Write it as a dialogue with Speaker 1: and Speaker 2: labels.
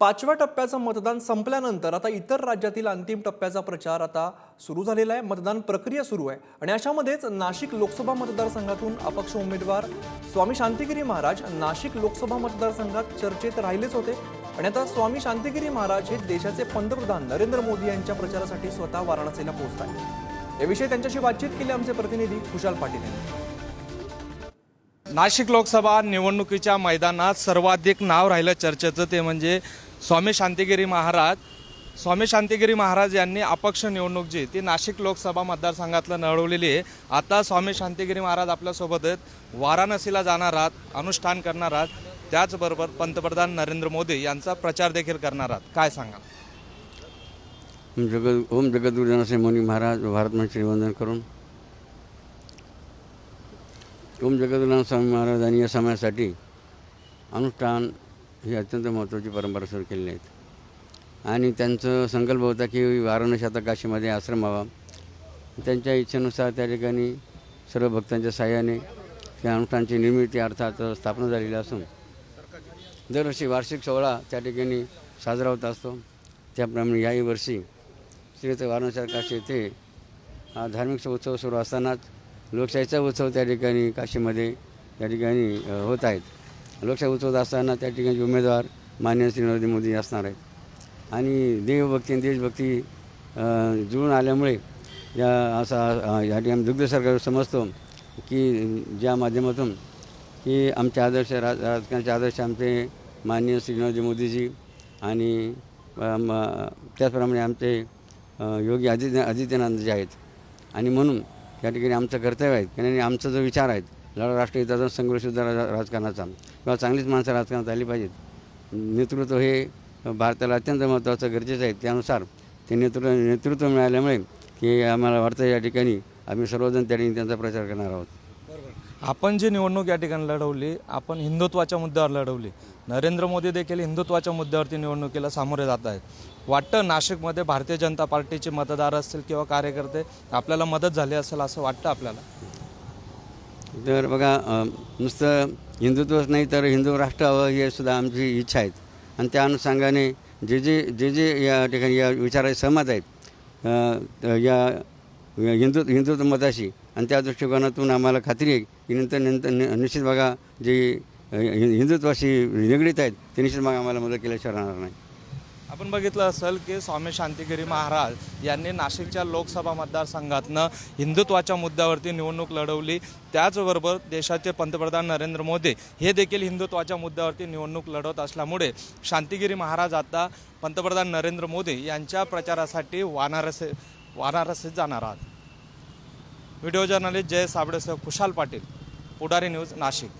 Speaker 1: पाचव्या टप्प्याचं मतदान संपल्यानंतर आता इतर राज्यातील अंतिम टप्प्याचा प्रचार आता सुरू झालेला आहे. मतदान प्रक्रिया सुरू आहे. आणि अशामध्येच नाशिक लोकसभा मतदारसंघातून अपक्ष उमेदवार स्वामी शांतिगिरी महाराज नाशिक लोकसभा मतदारसंघात चर्चेत राहिलेच होते. आणि आता स्वामी शांतिगिरी महाराज हे देशाचे पंतप्रधान नरेंद्र मोदी यांच्या प्रचारासाठी स्वतः वाराणसीला पोहोचत आहेत. याविषयी त्यांच्याशी बातचीत केली आमचे प्रतिनिधी खुशाल पाटील यांनी.
Speaker 2: नाशिक लोकसभा निवडणुकीच्या मैदानात सर्वाधिक नाव राहिलं चर्चेचं ते म्हणजे स्वामी शांतिगिरी महाराज स्वामी शांतिगिरी महाराज यांनी अपक्ष निवडणूक जी ती नाशिक लोकसभा मतदारसंघातलं लढवलेली आहे. आता स्वामी शांतिगिरी महाराज आपल्यासोबत आहेत. वाराणसीला जाणार आहात अनुष्ठान करणार आहात. त्याचबरोबर पंतप्रधान नरेंद्र मोदी यांचा प्रचार देखील करणार आहात. काय सांगा
Speaker 3: ओम जगद ओम जगद्गुरुनाथ मुनी महाराज भारत वंदन करून. ओम जगद्गुरुनाथ स्वामी महाराजांनी या समाजासाठी अनुष्ठान ही अत्यंत महत्त्वाची परंपरा सुरू केलेली आहेत आणि त्यांचं संकल्प होता की वाराणसी आता काशीमध्ये आश्रम व्हावा. त्यांच्या इच्छेनुसार त्या ठिकाणी सर्व भक्तांच्या साह्याने त्या अनुष्ठानची निर्मिती अर्थात स्थापना झालेली असून दरवर्षी वार्षिक सोहळा त्या ठिकाणी साजरा होत असतो. त्याप्रमाणे याही वर्षी श्रीयुक्त वाराणसी काशी येथे हा धार्मिक उत्सव सुरू असतानाच लोकशाहीचा उत्सव त्या ठिकाणी काशीमध्ये त्या ठिकाणी होत आहेत. लोकशाही उत्सव असताना त्या ठिकाणी उमेदवार मान्य श्री नरेंद्र मोदी असणार आहेत. आणि देवभक्ती आणि देशभक्ती जुळून आल्यामुळे या असा या ठिकाणी दुग्ध सरकार समजतो की ज्या माध्यमातून की आमचे आदर्श राज राजकारणाचे आदर्श आमचे माननीय श्री नरेंद्र मोदीजी आणि त्याचप्रमाणे आमचे योगी आदित्य आदित्यनाथ जे आहेत. आणि म्हणून या ठिकाणी आमचं कर्तव्य आहे. आणि आमचा जो विचार आहे राष्ट्रहिताचा संघर्षसुद्धा रा राजकारणाचा किंवा चांगलीच माणसं राजकारणात आली पाहिजेत. नेतृत्व हे भारताला अत्यंत महत्त्वाचं गरजेचं आहे. त्यानुसार ते नेतृत्व नेतृत्व मिळाल्यामुळे की आम्हाला वाटतं या ठिकाणी आम्ही सर्वजण त्या ठिकाणी त्यांचा प्रचार करणार आहोत.
Speaker 2: आपण जी निवडणूक या ठिकाणी लढवली आपण हिंदुत्वाच्या मुद्द्यावर लढवली. नरेंद्र मोदी देखील हिंदुत्वाच्या मुद्द्यावरती निवडणुकीला सामोरे जात आहेत. वाटतं नाशिकमध्ये भारतीय जनता पार्टीचे मतदार असतील किंवा कार्यकर्ते आपल्याला मदत झाली असेल असं वाटतं आपल्याला?
Speaker 3: तर बघा नुसतं हिंदुत्वच नाही तर हिंदू राष्ट्र हवं हे सुद्धा आमची इच्छा आहेत. आणि त्या अनुषंगाने जे जे जे जे या ठिकाणी या विचाराचे सहमत आहेत या हिंदू हिंदुत्व मताशी आणि त्या दृष्टिकोनातून आम्हाला खात्री आहे की नंतर नंतर नि- निश्चित बघा जे हिंदुत्वाशी निगडीत आहेत ते निश्चित मग आम्हाला मदत केल्याशिवाय राहणार नाही.
Speaker 2: आपण बघितलं असेल की स्वामी शांतिगिरी महाराज यांनी नाशिकच्या लोकसभा मतदारसंघातनं हिंदुत्वाच्या मुद्द्यावरती निवडणूक लढवली. त्याचबरोबर देशाचे पंतप्रधान नरेंद्र मोदी हे देखील हिंदुत्वाच्या मुद्द्यावरती निवडणूक लढवत असल्यामुळे शांतिगिरी महाराज आता पंतप्रधान नरेंद्र मोदी यांच्या प्रचारासाठी वाराणसी वाराणसीत जाणार आहात. व्हिडिओ जर्नलिस्ट जय साबळेसह खुशाल पाटील पुढारी न्यूज नाशिक.